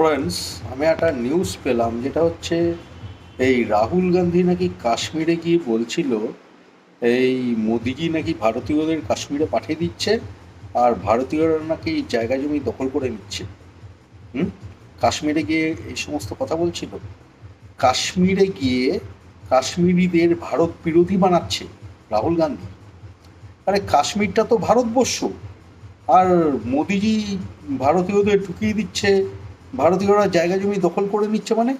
Friends আমি একটা news পেলাম যেটা হচ্ছে এই রাহুল গান্ধী নাকি কাশ্মীরে গিয়ে বলছিল, এই মোদিজি নাকি ভারতীয়দের কাশ্মীরে পাঠিয়ে দিচ্ছে আর ভারতীয়রা নাকি জায়গা জমি দখল করে নিচ্ছে। হুম? কাশ্মীরে গিয়ে এই সমস্ত কথা বলছিল। কাশ্মীরে গিয়ে কাশ্মীরিদের ভারত বিরোধী বানাচ্ছে রাহুল গান্ধী। আরে কাশ্মীরটা তো ভারতবর্ষ। আর মোদিজি ভারতীয়দের ঢুকিয়ে দিচ্ছে ভারতীয়রা জায়গা জমি দখল করে নিচ্ছে মানে?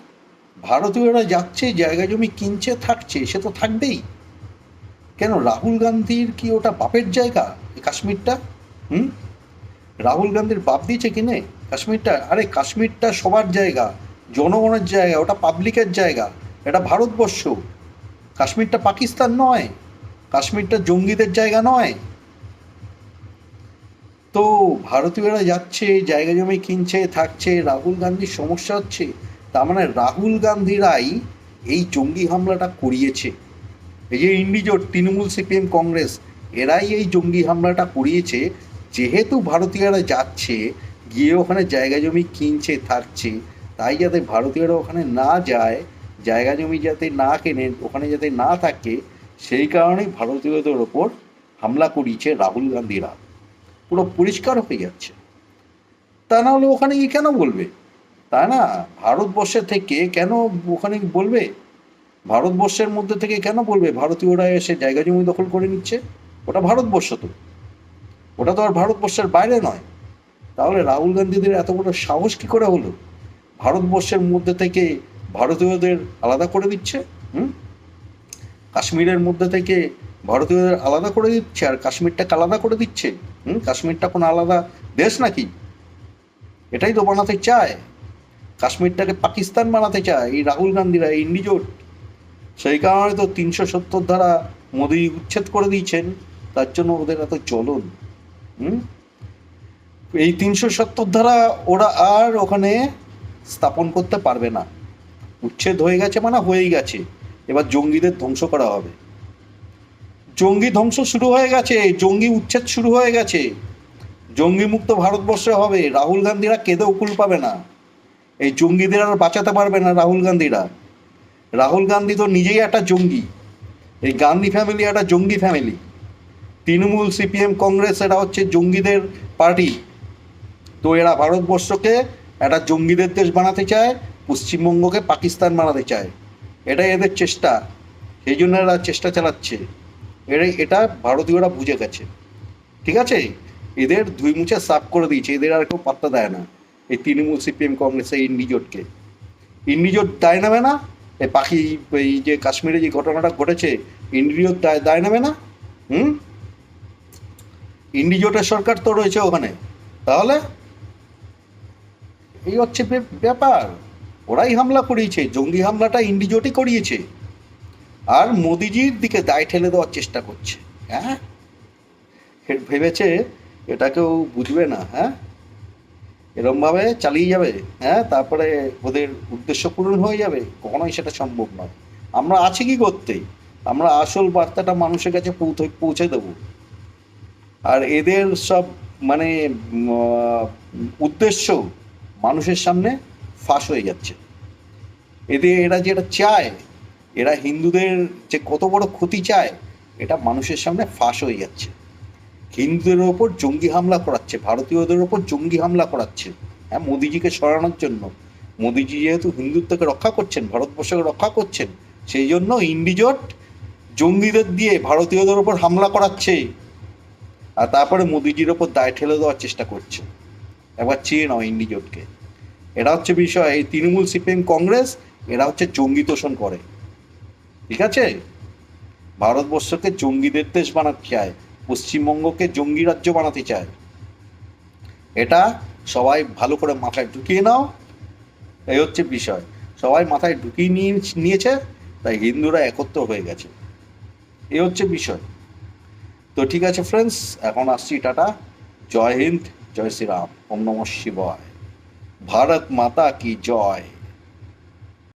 ভারতীয়রা যাচ্ছে, জায়গা জমি কিনছে, থাকছে, সে তো থাকবেই। কেন রাহুল গান্ধীর কি ওটা বাপের জায়গা কাশ্মীরটা? হুম? রাহুল গান্ধীর বাপ দিয়েছে কিনে? কাশ্মীরটা? আরে কাশ্মীরটা সবার জায়গা, জনগণের জায়গা, ওটা পাবলিকের জায়গা, এটা ভারতবর্ষ। কাশ্মীরটা পাকিস্তান নয়, কাশ্মীরটা জঙ্গিদের জায়গা নয়। তো ভারতীয়রা যাচ্ছে জায়গা জমি কিনছে, থাকছে, রাহুল গান্ধীর সমস্যা হচ্ছে, তার মানে রাহুল গান্ধীরাই এই জঙ্গি হামলাটা করিয়েছে। এই যে ইন্ডিজোট, তৃণমূল, সিপিএম, কংগ্রেস, এরাই এই জঙ্গি হামলাটা করিয়েছে। যেহেতু ভারতীয়রা যাচ্ছে, গিয়ে ওখানে জায়গা জমি কিনছে, থাকছে, তাই যাতে ভারতীয়রা ওখানে না যায়, জায়গা জমি যাতে না কেনে, ওখানে যাতে না থাকে, সেই কারণেই ভারতীয়দের ওপর হামলা করিয়েছে রাহুল গান্ধীরা। পুরো পরিষ্কার হয়ে যাচ্ছে। তা না হলে ওখানে গিয়ে কেন বলবে? তাই না ভারতবর্ষের থেকে কেন ওখানে বলবে? ভারতবর্ষের মধ্যে থেকে কেন বলবে? ভারতীয়রা এসে জায়গা জমি দখল করে নিচ্ছে। ওটা ভারতবর্ষ তো। ওটা তো আর ভারতবর্ষের বাইরে নয়। তাহলে রাহুল গান্ধীদের এত বড় সাহস কি করে হলো? ভারতবর্ষের মধ্যে থেকে ভারতীয়দের আলাদা করে দিচ্ছে, হুম? কাশ্মীরের মধ্যে থেকে ভারতীয়দের আলাদা করে দিচ্ছে আর কাশ্মীরটাকে আলাদা করে দিচ্ছে। হুম? কাশ্মীরটা কোনো আলাদা দেশ নাকি? এটাই তো বানাতে চায়। কাশ্মীরটাকে পাকিস্তান বানাতে চায়, এই রাহুল গান্ধীরা, এই ইন্ডিজোট। সেই কারণে তো তিনশো সত্তর ধারা মোদি উচ্ছেদ করে দিয়েছেন, তার জন্য ওদের এত চলন হুম? এই তিনশো সত্তর ধারা ওরা আর ওখানে স্থাপন করতে পারবে না। উচ্ছেদ হয়ে গেছে মানে হয়েই গেছে। এবার জঙ্গিদের ধ্বংস করা হবে। জঙ্গি ধ্বংস শুরু হয়ে গেছে, জঙ্গি উচ্ছেদ শুরু হয়ে গেছে। জঙ্গি মুক্ত ভারতবর্ষে হবে, রাহুল গান্ধীরা কেঁদে উকুল পাবে না। এই জঙ্গিদের আর বাঁচাতে পারবে না রাহুল গান্ধীরা। রাহুল গান্ধী তো নিজেই একটা জঙ্গি। এই গান্ধী ফ্যামিলি একটা জঙ্গি ফ্যামিলি তৃণমূল সিপিএম কংগ্রেস, এরা হচ্ছে জঙ্গিদের পার্টি তো এরা ভারতবর্ষকে একটা জঙ্গিদের দেশ বানাতে চায়, পশ্চিমবঙ্গকে পাকিস্তান বানাতে চায়। এটাই এদের চেষ্টা। সেই জন্য এরা চেষ্টা চালাচ্ছে। এটা ভারতীয়রা বুঝে গেছে। ঠিক আছে? এদের দুই মুছে সাফ করে দিয়েছে। এদের আর কেউ পাত্তা দেয় না। এই তৃণমূল সিপিএম কংগ্রেস এই ইন্ডিজোটকে। ইন্ডিজোট দায় নেবে না? এই পাখি, এই যে কাশ্মীরে যে ঘটনাটা ঘটেছে, ইন্ডিজোট দায় দায় নেবে না? হুম? ইন্ডিজোটের সরকার তো রয়েছে ওখানে। তাহলে? এই হচ্ছে ব্যাপার। ওরাই হামলা করিয়েছে। জঙ্গি হামলাটা ইন্ডিজোটই করিয়েছে। আর মোদিজির দিকে দায় ঠেলে দেওয়ার চেষ্টা করছে হ্যাঁ? ভেবেছে এটা কেউ বুঝবে না হ্যাঁ? এরমভাবে চালিয়ে যাবে হ্যাঁ? তারপরে ওদের উদ্দেশ্য পূরণ হয়ে যাবে, কখনোই সেটা সম্ভব নয়। আমরা আছি কি করতে? আমরা আসল বার্তাটা মানুষের কাছে পৌঁছে পৌঁছে দেবো। আর এদের সব মানে উদ্দেশ্য মানুষের সামনে ফাঁস হয়ে যাচ্ছে। এদের, এরা যেটা চায় এরা হিন্দুদের যে কত বড় ক্ষতি চায়, এটা মানুষের সামনে ফাঁস হয়ে যাচ্ছে। হিন্দুদের ওপর জঙ্গি হামলা করাচ্ছে, ভারতীয়দের ওপর জঙ্গি হামলা করাচ্ছে। হ্যাঁ মোদিজিকে সরানোর জন্য। মোদিজি যেহেতু হিন্দুত্বকে রক্ষা করছেন, ভারতবর্ষকে রক্ষা করছেন, সেই জন্য ইন্ডিজোট জঙ্গিদের দিয়ে ভারতীয়দের ওপর হামলা করাচ্ছে। আর তারপরে মোদিজির ওপর দায় ঠেলে দেওয়ার চেষ্টা করছে। একবার চেয়ে নাও ইন্ডিজোটকে। এটা হচ্ছে বিষয়, এই তৃণমূল সিপিএম কংগ্রেস, এরা হচ্ছে জঙ্গি তোষণ করে। ঠিক আছে? ভারতবর্ষকে জঙ্গিদের দেশ বানাতে চায়, পশ্চিমবঙ্গকে জঙ্গি রাজ্য বানাতে চায়। এটা সবাই ভালো করে মাথায় ঢুকিয়ে নাও। এই হচ্ছে বিষয়। সবাই মাথায় ঢুকিয়ে নিয়ে নিয়েছে, তাই হিন্দুরা একত্র হয়ে গেছে। এ হচ্ছে বিষয়। তো ঠিক আছে ফ্রেন্ডস এখন আসছি টাটা। জয় হিন্দ, জয় শ্রীরাম। ওম নমঃ শিবায়। ভারত মাতা কি জয়?